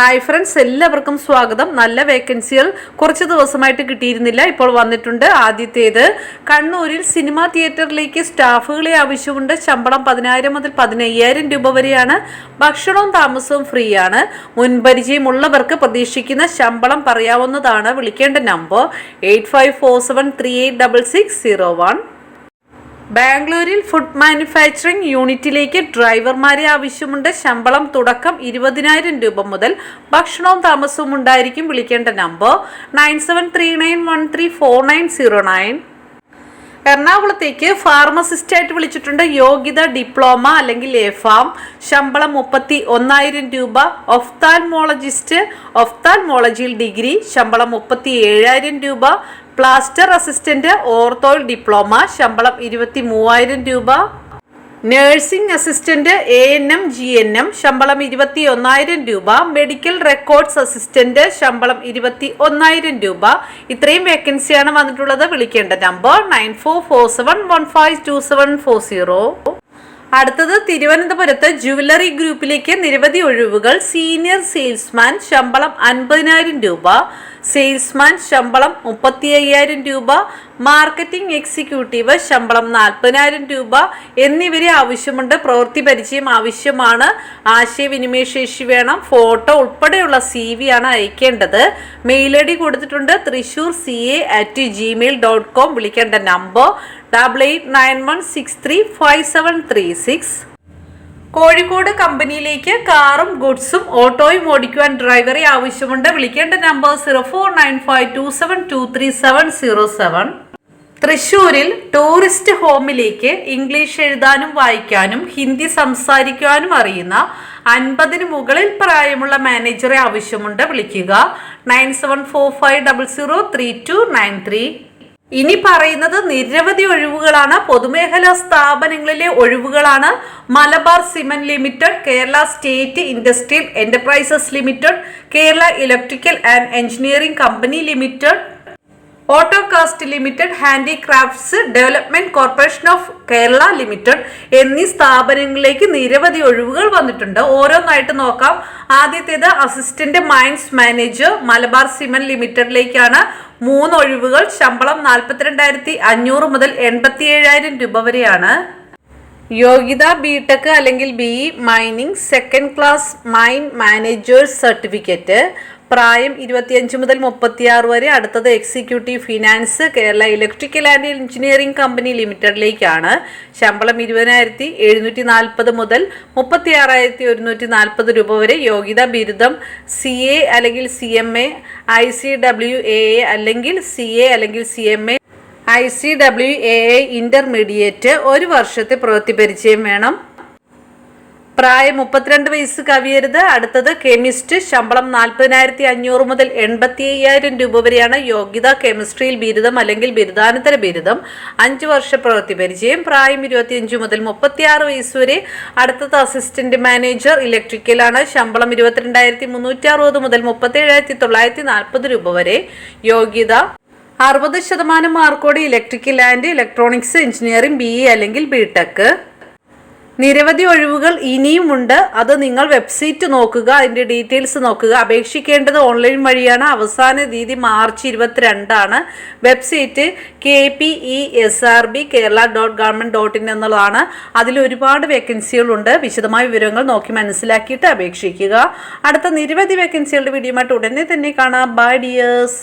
Hi friends എല്ലാവർക്കും സ്വാഗതം. നല്ല വേക്കൻസികൾ കുറച്ച് ദിവസമായിട്ട് കിട്ടിയിരുന്നില്ല. ഇപ്പോൾ വന്നിട്ടുണ്ട്. ആദ്യത്തേത് കണ്ണൂരിൽ സിനിമാ തിയേറ്ററിലേക്ക് സ്റ്റാഫുകളെ ആവശ്യമുണ്ട്. ശമ്പളം പതിനായിരം മുതൽ പതിനയ്യായിരം രൂപ വരെയാണ്. ഭക്ഷണവും താമസവും ഫ്രീ ആണ് മുൻപരിചയമുള്ളവർക്ക് പ്രതീക്ഷിക്കുന്ന ശമ്പളം പറയാവുന്നതാണ്. വിളിക്കേണ്ട number eight five four seven three eight double six zero one ബാംഗ്ലൂരിൽ ഫുഡ് മാനുഫാക്ചറിംഗ് യൂണിറ്റിലേക്ക് ഡ്രൈവർമാരെ ആവശ്യമുണ്ട്. ശമ്പളം തുടക്കം ഇരുപതിനായിരം രൂപ മുതൽ ഭക്ഷണവും താമസവും ഉണ്ടായിരിക്കും. വിളിക്കേണ്ട number nine seven three nine one three four nine zero nine. എറണാകുളത്തേക്ക് ഫാർമസിസ്റ്റായിട്ട് വിളിച്ചിട്ടുണ്ട്. യോഗ്യത ഡിപ്ലോമ അല്ലെങ്കിൽ എ ഫാം ശമ്പളം മുപ്പത്തി ഒന്നായിരം രൂപ. ഒഫ്താൽമോളജിസ്റ്റ് ഒഫ്താൽമോളജിയിൽ ഡിഗ്രി. ശമ്പളം മുപ്പത്തി ഏഴായിരം രൂപ. പ്ലാസ്റ്റർ അസിസ്റ്റന്റ് ഓർത്തോയിൽ ഡിപ്ലോമ ശമ്പളം ഇരുപത്തി മൂവായിരം രൂപ. Nursing assistant A N M G N M ശമ്പളം ഇരുപത്തി ഒന്നായിരം രൂപ. മെഡിക്കൽ റെക്കോർഡ്സ് അസിസ്റ്റന്റ് ശമ്പളം ഇരുപത്തി ഒന്നായിരം രൂപ. ഇത്രയും വേക്കൻസിയാണ് വന്നിട്ടുള്ളത്. വിളിക്കേണ്ട number nine four four seven one five two seven four zero. അടുത്തത് തിരുവനന്തപുരത്ത് ജുവലറി ഗ്രൂപ്പിലേക്ക് നിരവധി ഒഴിവുകൾ. സീനിയർ സെയിൽസ്മാൻ ശമ്പളം അൻപതിനായിരം രൂപ സെയിൽസ്മാൻ ശമ്പളം മുപ്പത്തി അയ്യായിരം രൂപ മാർക്കറ്റിംഗ് എക്സിക്യൂട്ടീവ് ശമ്പളം നാൽപ്പതിനായിരം രൂപ എന്നിവരെ ആവശ്യമുണ്ട്. പ്രവൃത്തി പരിചയം ആവശ്യമാണ്. ആശയവിനിമയ ശേഷി വേണം. ഫോട്ടോ ഉൾപ്പെടെയുള്ള സി വി ആണ് അയക്കേണ്ടത്. മെയിൽ ഐ ഡി കൊടുത്തിട്ടുണ്ട്. Thrissur C A at Gmail dot com വിളിക്കേണ്ട number double eight nine one six three five seven three six Kozhikode കമ്പനിയിലേക്ക് കാറും ഗുഡ്സും ഓട്ടോയും ഓടിക്കുവാൻ ഡ്രൈവറെ ആവശ്യമുണ്ട്. വിളിക്കേണ്ട number zero four nine five two seven two three seven zero seven തൃശൂരിൽ ടൂറിസ്റ്റ് ഹോമിലേക്ക് ഇംഗ്ലീഷ് എഴുതാനും വായിക്കാനും ഹിന്ദി സംസാരിക്കാനും അറിയുന്ന അൻപതിന് മുകളിൽ പ്രായമുള്ള മാനേജറെ ആവശ്യമുണ്ട്. വിളിക്കുക. Nine seven four five double zero three two nine three ഇനി പറയുന്നത് നിരവധി ഒഴിവുകളാണ്. പൊതുമേഖലാ സ്ഥാപനങ്ങളിലെ ഒഴിവുകളാണ്. Malabar cement limited Kerala state industrial enterprises limited Kerala electrical and engineering company limited autocast limited handicrafts development corporation of Kerala limited എന്നീ സ്ഥാപനങ്ങളിലേക്ക് നിരവധി ഒഴിവുകൾ വന്നിട്ടുണ്ട്. ഓരോന്നായിട്ട് നോക്കാം. ആദ്യത്തേത് assistant mines manager Malabar cement ലിമിറ്റഡിലേക്കാണ് മൂന്ന് ഒഴിവുകൾ. ശമ്പളം നാൽപ്പത്തിരണ്ടായിരത്തി അഞ്ഞൂറ് മുതൽ എൺപത്തി ഏഴായിരം രൂപ വരെയാണ്. യോഗ്യത ബി ടെക് അല്ലെങ്കിൽ B mining second class mine managers certificate പ്രായം ഇരുപത്തിയഞ്ച് മുതൽ മുപ്പത്തിയാറ് വരെ അടുത്തത് executive finance Kerala electrical and engineering company ലിമിറ്റഡിലേക്കാണ്. ശമ്പളം ഇരുപതിനായിരത്തി എഴുന്നൂറ്റി നാൽപ്പത് മുതൽ മുപ്പത്തി ആറായിരത്തി ഒരുന്നൂറ്റി നാൽപ്പത് രൂപ വരെ യോഗ്യതാ ബിരുദം സി എ അല്ലെങ്കിൽ C M A I C W A A അല്ലെങ്കിൽ സി എ അല്ലെങ്കിൽ C M A I C W A A intermediate ഒരു വർഷത്തെ പ്രവൃത്തി പരിചയം വേണം. പ്രായം മുപ്പത്തിരണ്ട് വയസ്സ് കവിയരുത്. അടുത്തത് കെമിസ്റ്റ്. ശമ്പളം നാൽപ്പതിനായിരത്തി അഞ്ഞൂറ് മുതൽ എൺപത്തി അയ്യായിരം രൂപ വരെയാണ് യോഗ്യത. കെമിസ്ട്രിയിൽ ബിരുദം അല്ലെങ്കിൽ ബിരുദാനന്തര ബിരുദം. അഞ്ച് വർഷ പ്രവൃത്തി പരിചയം. പ്രായം ഇരുപത്തിയഞ്ച് മുതൽ മുപ്പത്തിയാറ് വയസ്സ് വരെ. അടുത്തത് അസിസ്റ്റന്റ് മാനേജർ. ഇലക്ട്രിക്കലാണ്. ശമ്പളം ഇരുപത്തിരണ്ടായിരത്തി മുന്നൂറ്റി അറുപത് മുതൽ മുപ്പത്തേഴായിരത്തി തൊള്ളായിരത്തി നാൽപ്പത് രൂപ വരെ. യോഗ്യത അറുപത് ശതമാനം മാർക്കോടെ electrical and electronics engineering B അല്ലെങ്കിൽ ബി ടെക്. നിരവധി ഒഴിവുകൾ ഇനിയുമുണ്ട്. അത് നിങ്ങൾ വെബ്സൈറ്റ് നോക്കുക അതിന്റെ ഡീറ്റെയിൽസ് നോക്കുക. അപേക്ഷിക്കേണ്ടത് ഓൺലൈൻ വഴിയാണ്. അവസാന തീയതി March ഇരുപത്തിരണ്ടാണ്. Website K P E S R B Kerala dot government dot in എന്നുള്ളതാണ്. അതിൽ ഒരുപാട് വേക്കൻസികളുണ്ട്. വിശദമായ വിവരങ്ങൾ നോക്കി മനസ്സിലാക്കിയിട്ട് അപേക്ഷിക്കുക. അടുത്ത നിരവധി വേക്കൻസികളുടെ വീഡിയോയുമായിട്ട് ഉടനെ തന്നെ കാണാം. By dears